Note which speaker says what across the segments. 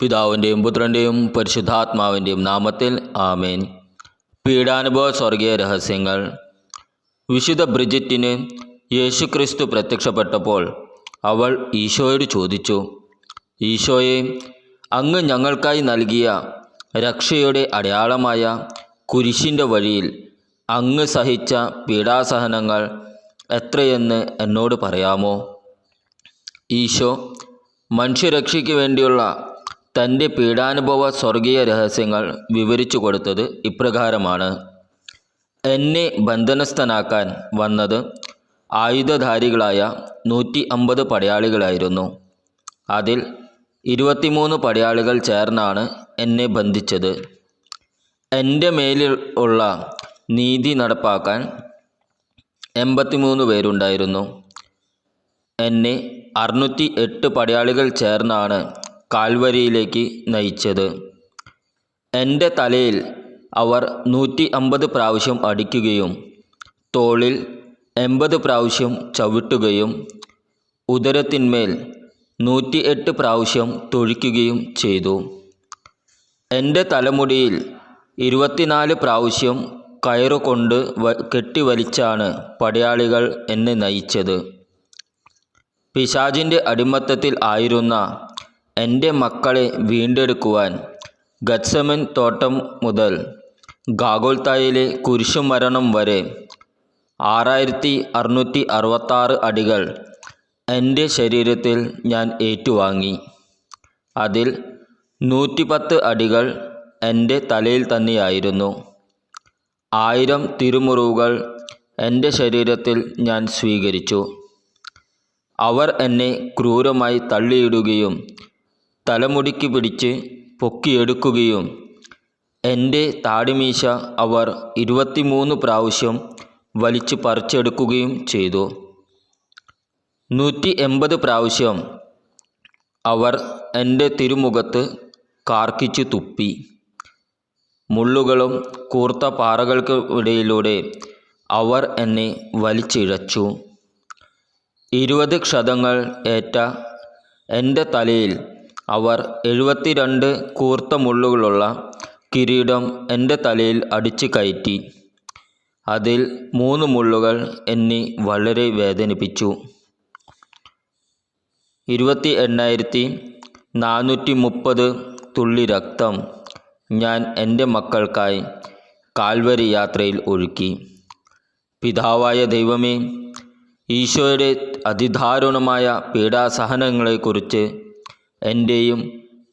Speaker 1: പിതാവിന്റെയും പുത്രന്റെയും പരിശുദ്ധാത്മാവിന്റെയും നാമത്തിൽ ആമേൻ. പീഡാനുഭവ സ്വർഗീയ രഹസ്യങ്ങൾ. വിശുദ്ധ ബ്രിജിറ്റിന് യേശുക്രിസ്തു പ്രത്യക്ഷപ്പെട്ടപ്പോൾ അവൾ ഈശോയോട് ചോദിച്ചു ഈശോയെ അങ്ങ് ഞങ്ങൾക്കായി നൽകിയ രക്ഷയുടെ അടയാളമായ കുരിശിന്റെ വഴിയിൽ അങ്ങ് സഹിച്ച പീഡാസഹനങ്ങൾ എത്രയെന്ന് എന്നോട് പറയാമോ? ഈശോ മനുഷ്യരക്ഷയ്ക്ക് വേണ്ടിയുള്ള തന്റെ പീഡാനുഭവ സ്വർഗീയ രഹസ്യങ്ങൾ വിവരിച്ചു കൊടുത്തത് ഇപ്രകാരമാണ്. എന്നെ ബന്ധനസ്ഥനാക്കാൻ വന്നത് ആയുധധാരികളായ നൂറ്റി അമ്പത് പടയാളികളായിരുന്നു. അതിൽ ഇരുപത്തിമൂന്ന് പടയാളികൾ ചേർന്നാണ് എന്നെ ബന്ധിച്ചത്. എന്റെ മേലിൽ ഉള്ള നീതി നടപ്പാക്കാൻ എൺപത്തിമൂന്ന് പേരുണ്ടായിരുന്നു. എന്നെ അറുന്നൂറ്റി എട്ട് പടയാളികൾ ചേർന്നാണ് കാൽവരിയിലേക്ക് നയിച്ചത്. എന്റെ തലയിൽ അവർ നൂറ്റി അമ്പത് പ്രാവശ്യം അടിക്കുകയും തോളിൽ എൺപത് പ്രാവശ്യം ചവിട്ടുകയും ഉദരത്തിന്മേൽ നൂറ്റി എട്ട് പ്രാവശ്യം തൊഴിക്കുകയും ചെയ്തു. എന്റെ തലമുടിയിൽ ഇരുപത്തിനാല് പ്രാവശ്യം കയറുകൊണ്ട് വ കെട്ടിവലിച്ചാണ് പടയാളികൾ എന്നെ നയിച്ചത്. പിശാജിന്റെ അടിമത്തത്തിൽ ആയിരുന്ന എന്റെ മക്കളെ വീണ്ടെടുക്കുവാൻ ഗത്സമൻ തോട്ടം മുതൽ ഗാഗോൽത്തായിലെ കുരിശുമരണം വരെ ആറായിരത്തി അറുന്നൂറ്റി അറുപത്താറ് അടികൾ എന്റെ ശരീരത്തിൽ ഞാൻ ഏറ്റുവാങ്ങി. അതിൽ നൂറ്റിപ്പത്ത് അടികൾ എന്റെ തലയിൽ തന്നെയായിരുന്നു. ആയിരം തിരുമുറിവുകൾ എന്റെ ശരീരത്തിൽ ഞാൻ സ്വീകരിച്ചു. അവർ എന്നെ ക്രൂരമായി തള്ളിയിടുകയും തലമുടിക്ക് പിടിച്ച് പൊക്കിയെടുക്കുകയും എന്റെ താടിമീശ അവർ ഇരുപത്തിമൂന്ന് പ്രാവശ്യം വലിച്ചു പറിച്ചെടുക്കുകയും ചെയ്തു. നൂറ്റി എൺപത് പ്രാവശ്യം അവർ എന്റെ തിരുമുഖത്ത് കാർക്കിച്ചു തുപ്പി. മുള്ളുകളും കൂർത്ത പാറകൾക്ക് ഇടയിലൂടെ അവർ എന്നെ വലിച്ചിഴച്ചു. ഇരുപത് ക്ഷതങ്ങൾ ഏറ്റ എന്റെ തലയിൽ അവർ എഴുപത്തിരണ്ട് കൂർത്ത മുള്ളുകളുള്ള കിരീടം എന്റെ തലയിൽ അടിച്ചു കയറ്റി. അതിൽ മൂന്ന് മുള്ളുകൾ എന്നെ വളരെ വേദനിപ്പിച്ചു. ഇരുപത്തി എണ്ണായിരത്തി നാനൂറ്റി മുപ്പത് തുള്ളി രക്തം ഞാൻ എന്റെ മക്കൾക്കായി കാൽവരി യാത്രയിൽ ഒഴുക്കി പിതാവായ ദൈവമേ ഈശോയുടെ അതിദാരുണമായ പീഡാസഹനങ്ങളെക്കുറിച്ച് എന്റെയും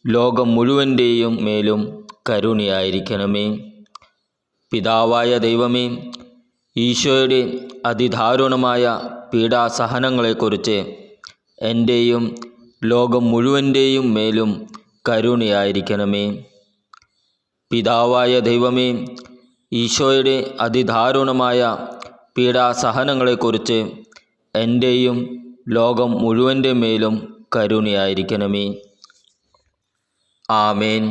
Speaker 1: ലോകം മുഴുവന്റെയും മേലും കരുണയായിരിക്കണമേ. പിതാവായ ദൈവമേ ഈശോയുടെ അതിദാരുണമായ പീഡാസഹനങ്ങളെക്കുറിച്ച് എന്റെയും ലോകം മുഴുവന്റെയും മേലും കരുണയായിരിക്കണമേ. പിതാവായ ദൈവമേ ഈശോയുടെ അതിദാരുണമായ പീഡാസഹനങ്ങളെക്കുറിച്ച് എന്റെയും ലോകം മുഴുവന്റെ മേലും കരുണയായിരിക്കണമേ. ആമേൻ.